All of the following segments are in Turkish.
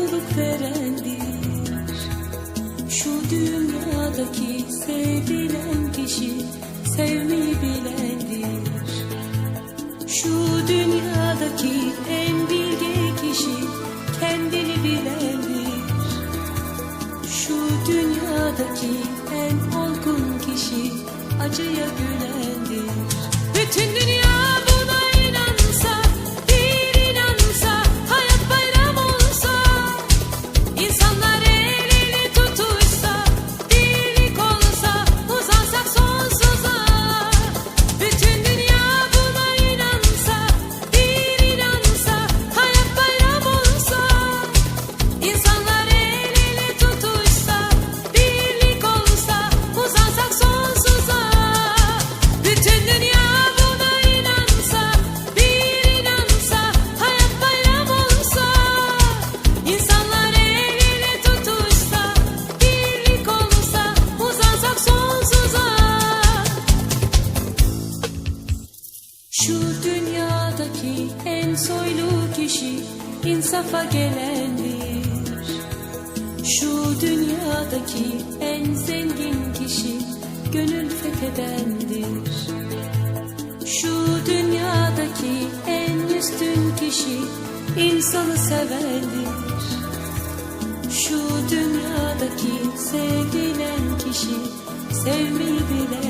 mutluluk verendir. Şu dünyadaki sevilen kişi sevmeyi bilendir. Şu dünyadaki en bilge kişi kendini bilendir. Şu dünyadaki en olgun kişi acıya gülendir. Bütün insafa gelendir. Şu dünyadaki en zengin kişi gönül fethedendir. Şu dünyadaki en üstün kişi insanı sevendir. Şu dünyadaki sevilen kişi sevmeyi bilendir.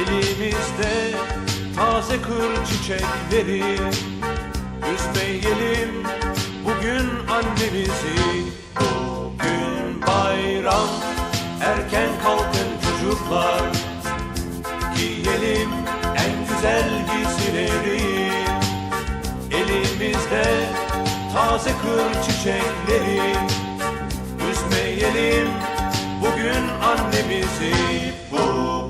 Elimizde taze kır çiçekleri. Üzmeyelim bugün annemizi. Bugün bayram erken kalkın çocuklar. Giyelim en güzel giysileri. Elimizde taze kır çiçekleri. Üzmeyelim bugün annemizi. Bugün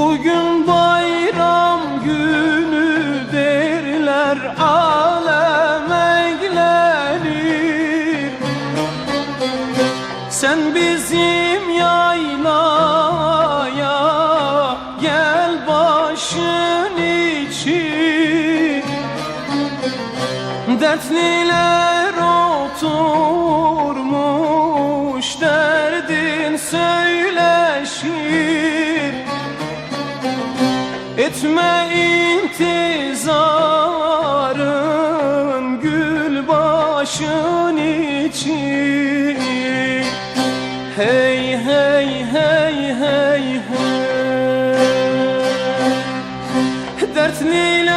Bugün bayram günü derler alem eğlenir Sen bizim yaylaya gel başın için. Dertliler oturmuş derdin söyleşir Etme intizarın gül başın için. Hey hey hey hey hey. Dertliler